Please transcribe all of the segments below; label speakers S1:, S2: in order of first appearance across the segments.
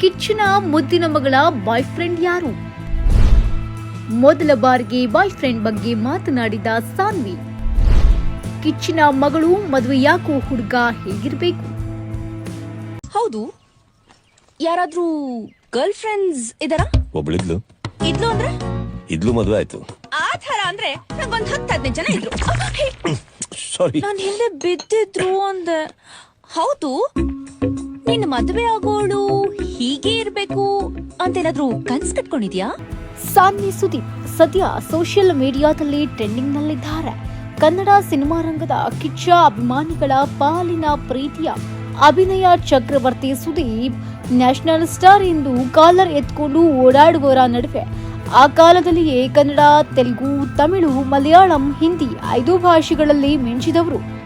S1: ಕಿಚ್ಚನ ಮುದ್ದಿನ ಮಗಳ boy friend ಯಾರು? ಮೊದಲ ಬಾರಿಗೆ ಬಾಯ್ ಫ್ರೆಂಡ್ ಬಗ್ಗೆ ಮಾತನಾಡಿದ ಸಾನ್ವಿ ಕಿಚ್ಚಿನ ಮಗಳು ಮದುವೆಯಾಗೋ ಹುಡುಗ ಹೇಗಿರ್ಬೇಕು?
S2: ಹೌದು. ಯಾರಾದ್ರೂ ಗರ್ಲ್ ಫ್ರೆಂಡ್ಸ್ ಇದಾರಾ
S3: ಒಬ್ಳಿದ್ಲು.
S2: ಇದ್ಲು ಅಂದ್ರೆ?
S3: ಇದ್ಲು ಮದುವೆ ಆಯ್ತು.
S2: ಆ ಥರ ಅಂದ್ರೆ ನಂಗೊಂದ್ ಹತ್ತು ಹದಿನೈದು ಜನ ಇದ್ರು.
S3: ಸಾರಿ.
S2: ನಾನ್ ಹಿಂದೆ ಬಿದ್ದಿದ್ರು ಅಂದೆ. ಹೌದು. ನಿನ್ನ ಮದುವೆ ಆಗೋಳು ಹೀಗೆ ಇರ್ಬೇಕು ಅಂತೇನಾದ್ರೂ ಕನ್ಸ್ ಕಟ್ಕೊಂಡಿದ್ಯಾ?
S1: ಸಾನ್ವಿ ಸುದೀಪ್ ಸದ್ಯ ಸೋಷಿಯಲ್ ಮೀಡಿಯಾದಲ್ಲಿ ಟ್ರೆಂಡಿಂಗ್ ನಲ್ಲಿದ್ದಾರೆ ಕನ್ನಡ ಸಿನಿಮಾ ರಂಗದ ಕಿಚ್ಚ ಅಭಿಮಾನಿಗಳ ಪಾಲಿನ ಪ್ರೀತಿಯ ಅಭಿನಯ ಚಕ್ರವರ್ತಿ ಸುದೀಪ್ ನ್ಯಾಷನಲ್ ಸ್ಟಾರ್ ಎಂದು ಕಾಲರ್ ಎತ್ಕೊಂಡು ಓಡಾಡುವವರ ನಡುವೆ, ಆ ಕಾಲದಲ್ಲಿಯೇ ಕನ್ನಡ, ತೆಲುಗು, ತಮಿಳು, ಮಲಯಾಳಂ, ಹಿಂದಿ ಐದು ಭಾಷೆಗಳಲ್ಲಿ ಮಿಂಚಿದವರು.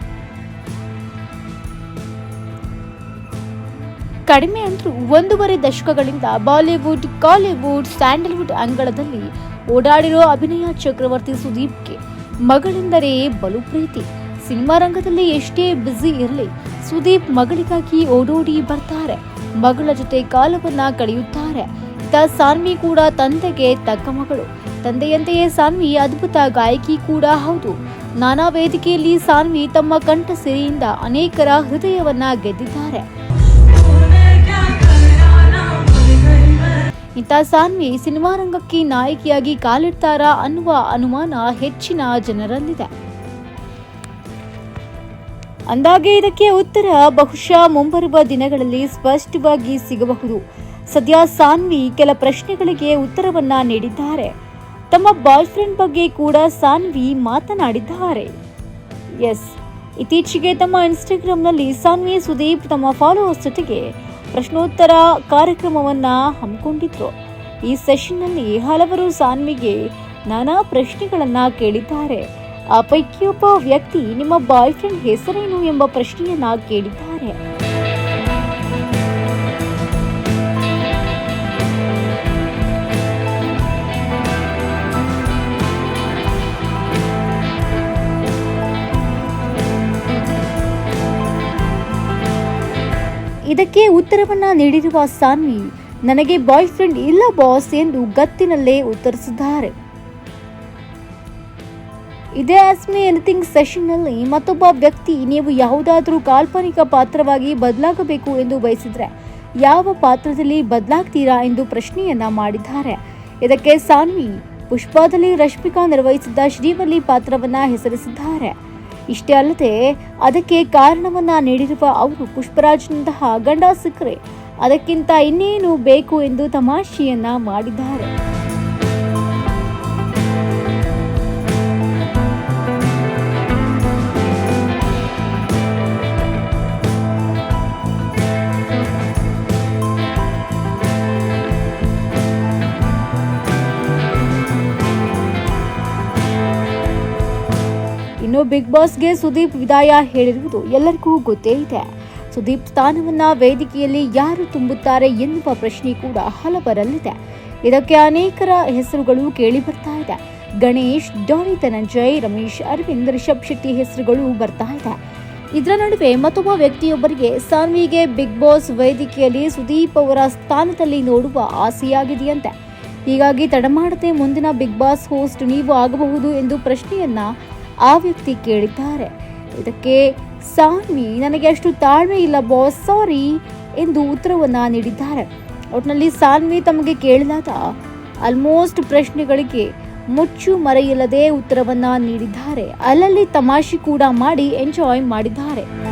S1: ಕಡಿಮೆ ಅಂದರೂ ಒಂದೂವರೆ ದಶಕಗಳಿಂದ ಬಾಲಿವುಡ್, ಕಾಲಿವುಡ್, ಸ್ಯಾಂಡಲ್ವುಡ್ ಅಂಗಳದಲ್ಲಿ ಓಡಾಡಿರೋ ಅಭಿನಯ ಚಕ್ರವರ್ತಿ ಸುದೀಪ್ಗೆ ಮಗಳೆಂದರೆ ಬಲು ಪ್ರೀತಿ. ಸಿನಿಮಾ ರಂಗದಲ್ಲಿ ಎಷ್ಟೇ ಬ್ಯುಸಿ ಇರಲಿ, ಸುದೀಪ್ ಮಗಳಿಗಾಗಿ ಓಡೋಡಿ ಬರ್ತಾರೆ. ಮಗಳ ಜೊತೆ ಕಾಲವನ್ನ ಕಳೆಯುತ್ತಾರೆ. ತ ಸಾನ್ವಿ ಕೂಡ ತಂದೆಗೆ ತಕ್ಕ ಮಗಳು. ತಂದೆಯಂತೆಯೇ ಸಾನ್ವಿ ಅದ್ಭುತ ಗಾಯಕಿ ಕೂಡ ಹೌದು. ನಾನಾ ವೇದಿಕೆಯಲ್ಲಿ ಸಾನ್ವಿ ತಮ್ಮ ಕಂಠ ಸಿರಿಯಿಂದ ಅನೇಕರ ಹೃದಯವನ್ನ ಗೆದ್ದಿದ್ದಾರೆ. ಇಂಥ ಸಾನ್ವಿ ಸಿನಿಮಾ ರಂಗಕ್ಕೆ ನಾಯಕಿಯಾಗಿ ಕಾಲಿಡ್ತಾರಾ ಅನ್ನುವ ಅನುಮಾನ ಹೆಚ್ಚಿನ ಜನರಲ್ಲಿದೆ. ಅಂದಾಗೆ ಇದಕ್ಕೆ ಉತ್ತರ ಬಹುಶಃ ಮುಂಬರುವ ದಿನಗಳಲ್ಲಿ ಸ್ಪಷ್ಟವಾಗಿ ಸಿಗಬಹುದು. ಸದ್ಯ ಸಾನ್ವಿ ಕೆಲ ಪ್ರಶ್ನೆಗಳಿಗೆ ಉತ್ತರವನ್ನ ನೀಡಿದ್ದಾರೆ. ತಮ್ಮ ಬಾಯ್ ಫ್ರೆಂಡ್ ಬಗ್ಗೆ ಕೂಡ ಸಾನ್ವಿ ಮಾತನಾಡಿದ್ದಾರೆ. ಎಸ್, ಇತ್ತೀಚೆಗೆ ತಮ್ಮ ಇನ್ಸ್ಟಾಗ್ರಾಂನಲ್ಲಿ ಸಾನ್ವಿ ಸುದೀಪ್ ತಮ್ಮ ಫಾಲೋವರ್ಸ್ ಜೊತೆಗೆ ಪ್ರಶ್ನೋತ್ತರ ಕಾರ್ಯಕ್ರಮವನ್ನ ಹಮ್ಮಿಕೊಂಡಿದ್ರು. ಈ ಸೆಷನ್ನಲ್ಲಿ ಹಲವರು ಸಾನ್ವಿಗೆ ನಾನಾ ಪ್ರಶ್ನೆಗಳನ್ನು ಕೇಳಿದ್ದಾರೆ. ಆ ಪೈಕಿಯೊಬ್ಬ ವ್ಯಕ್ತಿ ನಿಮ್ಮ ಬಾಯ್ ಫ್ರೆಂಡ್ ಹೆಸರೇನು ಎಂಬ ಪ್ರಶ್ನೆಯನ್ನ ಕೇಳಿದ್ದಾರೆ. ಇದಕ್ಕೆ ಉತ್ತರವನ್ನ ನೀಡಿರುವ ಸಾನ್ವಿ, ನನಗೆ ಬಾಯ್ ಫ್ರೆಂಡ್ ಇಲ್ಲ ಬಾಸ್ ಎಂದು ಗತ್ತಿನಲ್ಲೇ ಉತ್ತರಿಸಿದ್ದಾರೆ. ಇದೇ ಆಸ್ಮಿ ಎನಿಥಿಂಗ್ ಸೆಷನ್ನಲ್ಲಿ ಮತ್ತೊಬ್ಬ ವ್ಯಕ್ತಿ ನೀವು ಯಾವುದಾದರೂ ಕಾಲ್ಪನಿಕ ಪಾತ್ರವಾಗಿ ಬದಲಾಗಬೇಕು ಎಂದು ಬಯಸಿದರೆ ಯಾವ ಪಾತ್ರದಲ್ಲಿ ಬದಲಾಗ್ತೀರಾ ಎಂದು ಪ್ರಶ್ನೆಯನ್ನ ಮಾಡಿದ್ದಾರೆ. ಇದಕ್ಕೆ ಸಾನ್ವಿ, ಪುಷ್ಪದಲ್ಲಿ ರಶ್ಮಿಕಾ ನಿರ್ವಹಿಸಿದ್ದ ಶ್ರೀವಲ್ಲಿ ಪಾತ್ರವನ್ನ ಹೆಸರಿಸಿದ್ದಾರೆ. ಇಷ್ಟೇ ಅಲ್ಲದೆ ಅದಕ್ಕೆ ಕಾರಣವನ್ನ ನೀಡಿರುವ ಅವರು ಪುಷ್ಪರಾಜ್ನಂತಹ ಗಂಡ ಸಿಕ್ಕರೆ ಅದಕ್ಕಿಂತ ಇನ್ನೇನು ಬೇಕು ಎಂದು ತಮಾಷೆಯನ್ನ ಮಾಡಿದ್ದಾರೆ. ಇನ್ನು ಬಿಗ್ ಬಾಸ್ಗೆ ಸುದೀಪ್ ವಿದಾಯ ಹೇಳಿರುವುದು ಎಲ್ಲರಿಗೂ ಗೊತ್ತೇ ಇದೆ. ಸುದೀಪ್ ಸ್ಥಾನವನ್ನ ವೇದಿಕೆಯಲ್ಲಿ ಯಾರು ತುಂಬುತ್ತಾರೆ ಎನ್ನುವ ಪ್ರಶ್ನೆ ಕೂಡ ಹಲವರಲ್ಲಿದೆ. ಇದಕ್ಕೆ ಅನೇಕರ ಹೆಸರುಗಳು ಕೇಳಿ ಬರ್ತಾ ಇದೆ. ಗಣೇಶ್, ಡಾನಿ ಧನಂಜಯ್, ರಮೇಶ್, ಅರವಿಂದ್, ರಿಷಬ್ ಶೆಟ್ಟಿ ಹೆಸರುಗಳು ಬರ್ತಾ ಇದೆ. ಇದರ ನಡುವೆ ಮತ್ತೊಬ್ಬ ವ್ಯಕ್ತಿಯೊಬ್ಬರಿಗೆ ಸಾನ್ವಿಗೆ ಬಿಗ್ ಬಾಸ್ ವೇದಿಕೆಯಲ್ಲಿ ಸುದೀಪ್ ಅವರ ಸ್ಥಾನದಲ್ಲಿ ನೋಡುವ ಆಸೆಯಾಗಿದೆಯಂತೆ. ಹೀಗಾಗಿ ತಡಮಾಡದೆ ಮುಂದಿನ ಬಿಗ್ ಬಾಸ್ ಹೋಸ್ಟ್ ನೀವು ಆಗಬಹುದು ಎಂದು ಪ್ರಶ್ನೆಯನ್ನ ಆ ವ್ಯಕ್ತಿ ಕೇಳಿದ್ದಾರೆ. ಇದಕ್ಕೆ, ಸಾನ್ವಿ, ನನಗೆ ಅಷ್ಟು ತಾಳ್ಮೆ ಇಲ್ಲ ಬಾಸ್, ಸಾರಿ ಎಂದು ಉತ್ತರವನ್ನು ನೀಡಿದ್ದಾರೆ. ಒಟ್ಟಿನಲ್ಲಿ ಸಾನ್ವಿ ತಮಗೆ ಕೇಳಲಾದ ಆಲ್ಮೋಸ್ಟ್ ಪ್ರಶ್ನೆಗಳಿಗೆ ಮುಚ್ಚು ಮರೆಯಿಲ್ಲದೆ ಉತ್ತರವನ್ನು ನೀಡಿದ್ದಾರೆ. ಅಲ್ಲಲ್ಲಿ ತಮಾಷೆ ಕೂಡ ಮಾಡಿ, ಎಂಜಾಯ್ ಮಾಡಿದ್ದಾರೆ.